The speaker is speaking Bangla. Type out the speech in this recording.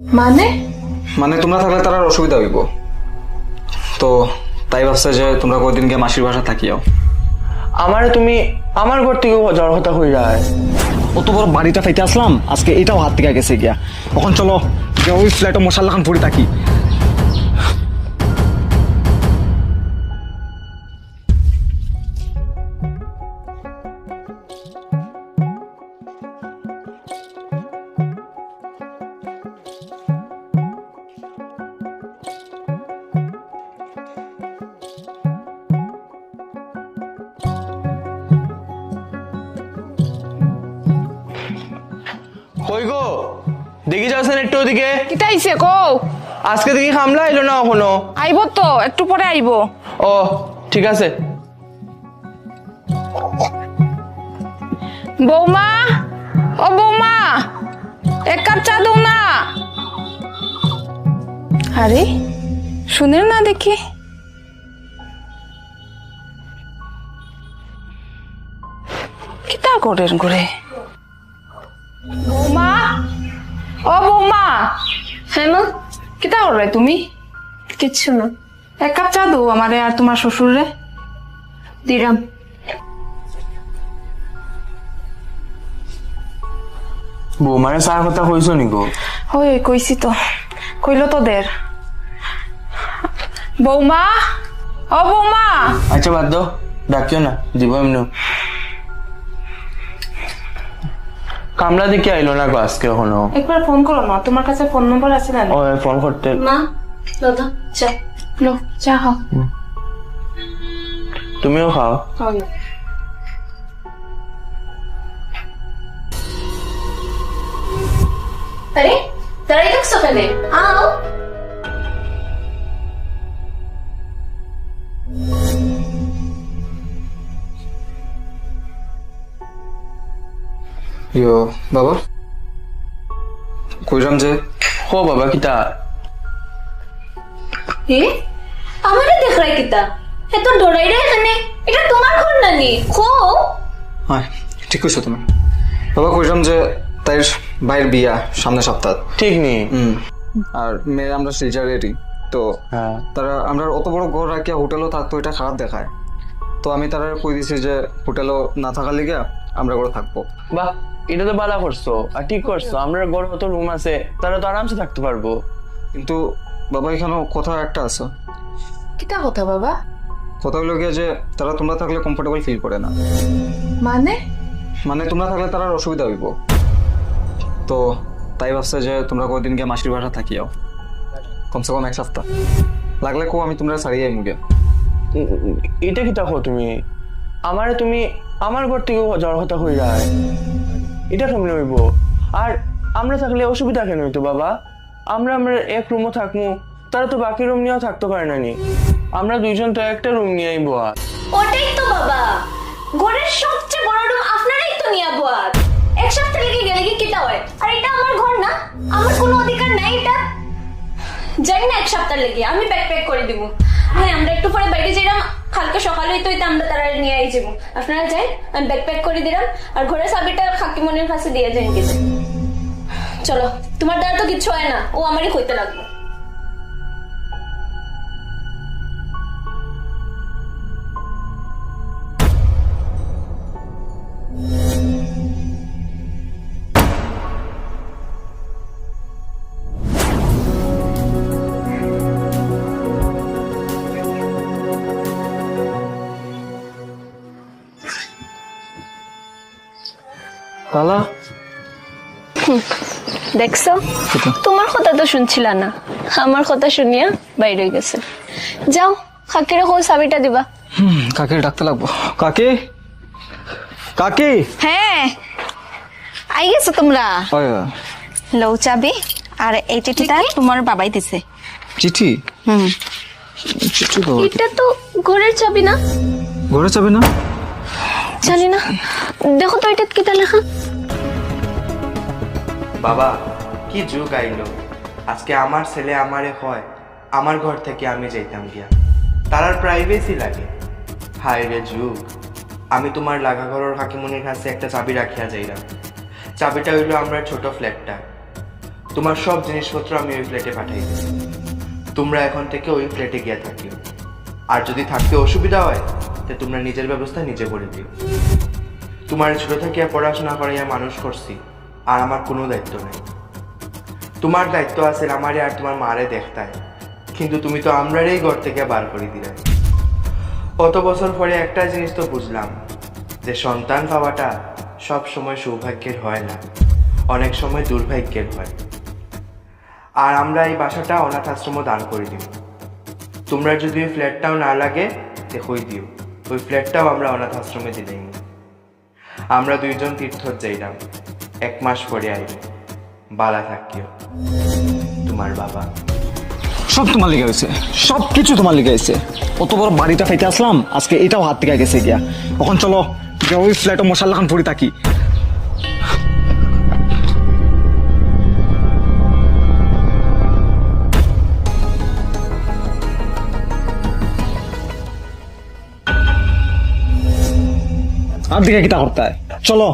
মানে? মানে তোমরা থাকলে তার আর অসুবিধা হইব। তো তাই ভাবছে যে তোমরা কয়দিন গিয়ে মাসির বাসা থাকিও। আমার তুমি আমার ঘর থেকে জড় হতা হয়ে যায়। অত বড় বাড়িটা ফাইতে আসলাম আজকে এটাও হাত থেকে গেছে গিয়া। এখন চলো ওই ফ্ল্যাটে মশাল্লা খান পড়ে থাকি। কই গো? দেখি যাচ্ছেন একটু ওদিকে। কিতা আইছে কও? আজকে দেখি খামলা এলো না এখনও? আইব তো একটু পরে আইব। ও ঠিক আছে। বৌমা ও বৌমা এক কাপ চা দাও না। আরে শুনেন না দেখি। কিতা করেন করে হ্যাঁ মা কিতা করে তুমি? কিচ্ছু না। এক কাপ চা দাও আমারে আর তোমার দিরাম। বৌমারে চার কথা কইছো নিকো ওই কইছি তো। কইলো তো দের। বৌমা ও বৌমা। আচ্ছা বাদ দাও। ডাকিও না দিব এমনি কামলা দিকে আইলো না গো আজকে এখনও একবার ফোন করো না তোমার কাছে ফোন নম্বর আছে না? ও ফোন করতে না দাদা চা। লো চা খাও তুমিও খাও। আরে দাঁড়াই থাকছো কেনে ইয়ো বাবা? কইরাম যে হো বাবা কিতা? হে আমারে দেখ রাই কিতা এত ডরাই রে এখানে। এটা তোমার ঘর নানি খো হ্যাঁ ঠিক কইছো তুমি। বাবা কইরাম যে তাই ভাইয়ের বিয়া সামনের সপ্তাহ। ঠিক নি। আর মেয়ে আমরা শিলচারেরই তো হ্যাঁ। তারা আমরা অত বড় ঘর রাখিয়া হোটেলও থাকতো এটা খারাপ দেখায়। তো আমি তারা কই দিছি যে হোটেলও না থাকার লিগে আমরা ঘরে থাকব। বাহ এটা তো ভালো করছ। আর ঠিক করছ আমরা ঘর মতো রুম আছে তারা তো আরামসে থাকতে পারব। কিন্তু বাবা এখানেও কথা একটা আছে। কিতা কথা বাবা? কথা হলো গিয়ে যে তারা তোমরা থাকলে কমফোর্টেবল ফিল করে না। মানে? মানে তোমরা থাকলে তারা অসুবিধা হইব। তো তাই ভাবছে যে তোমরা কদিন গিয়ে মাসির বাসা থাকিও। কমসে কম এক সপ্তাহ। লাগলে কো আমি তোমরা ছাড়িয়ে মুগে এটা কি দেখো তুমি? আমারে তুমি আমার ঘর থেকে যাওয়ার কথা কই যায় এটা কেমনে হইব? আর আমরা থাকলে অসুবিধা কেন হইতো বাবা? আমরা আমরা এক রুমও থাকব তারা তো বাকি রুম নিয়েও থাকতে পারে না নি। আমরা দুইজন তো একটা রুম নিয়েই বোয়া ওটাই তো বাবা। ঘরের সবচেয়ে বড় রুম আপনারাই তো নিয়া বোয়াত এক সপ্তাহ লেগে গেলে কি কিতা হয়? আর এটা আমার ঘর না? আমার কোনো অধিকার নাই এটা? জানি না এক সপ্তাহ লেগে, আমি ব্যাক প্যাক করে দিব। হ্যাঁ আমরা একটু পরে কালকে সকালেই তো আমরা তারা নিয়ে আই যাব। আপনারা যাই, আমি ব্যাক প্যাক করে দিলাম, আর ঘরের চাবিটা খাকিমনের কাছে দিয়ে যাই গেছে চলো, তোমার দ্বারা তো কিচ্ছু হয় না, ও আমারই কইতে লাগবে তালা দেখছ? তোমার কথা তো শুনছিল না। আমার কথা শুনিয়া বাইরে গেছে। যাও কো চাবিটা দিবা। কাকে ডাকতে লাগবো। কাকে? কাকে? হ্যাঁ। আই গেছো তোমরা? লৌ চাবি। আর এই চিঠিটা তোমার বাবাই দিছে। চিঠি? হুম। চিঠি তো এটা তো ঘরের চাবি না? ঘরে যাবে না? জানি না। দেখো তো এটা কিতা লেখা? বাবা, কি যুগ আইলো। আজকে আমার ছেলে আমারে হয় আমার ঘর থেকে আমি যাইতাম গিয়া। তারার প্রাইভেসি লাগে। হায় রে যুগ, আমি তোমার লাগা ঘরের হাকিমনির কাছে একটা চাবি রাখিয়া যাইলাম। চাবিটা হইল আমরা ছোট ফ্ল্যাটটা তোমার সব জিনিসপত্র আমি ওই ফ্ল্যাটে পাঠাই তোমরা এখন থেকে ওই ফ্ল্যাটে গিয়া থাকিও। আর যদি থাকতে অসুবিধা হয়, তো তোমরা নিজের ব্যবস্থা নিজে করে দিও। তোমার ছোট থেকে পড়াশোনা করাইয়া মানুষ করছি। আর আমার কোনো দায়িত্ব নেই। তোমার দায়িত্ব আছে আমারে আর তোমার মারে দেখতায়। কিন্তু তুমি তো আমরারই ঘর থেকে বার করে দিলে। কত বছর পরে একটা জিনিস তো বুঝলাম, যে সন্তান পাওয়াটা সব সময় সৌভাগ্যের হয় না, অনেক সময় দুর্ভাগ্যের হয়। আর আমরা এই বাসাটা অনাথ আশ্রম দান করে দিব। তোমরা যদি ওই ফ্ল্যাটটাও না লাগে দেখই দিও। ওই ফ্ল্যাটটাও আমরা অনাথ আশ্রমে দিলেই। আমরা দুইজন তীর্থ যাইলাম এক মাস পরে আইবে। বালা থাকিও তোমার বাবা। সব তোমার লিগে হয়েছে। সব কিছু তোমার লিগে হয়েছে। অত বড় বাড়িটা পাইতে আসলাম, আজকে এটাও হাত থেকে গেছে গিয়া। এখন চলো ওই ফ্ল্যাটে মশাল্লা খান পড়ি থাকি। আর দিকে কিটা করতে চলো।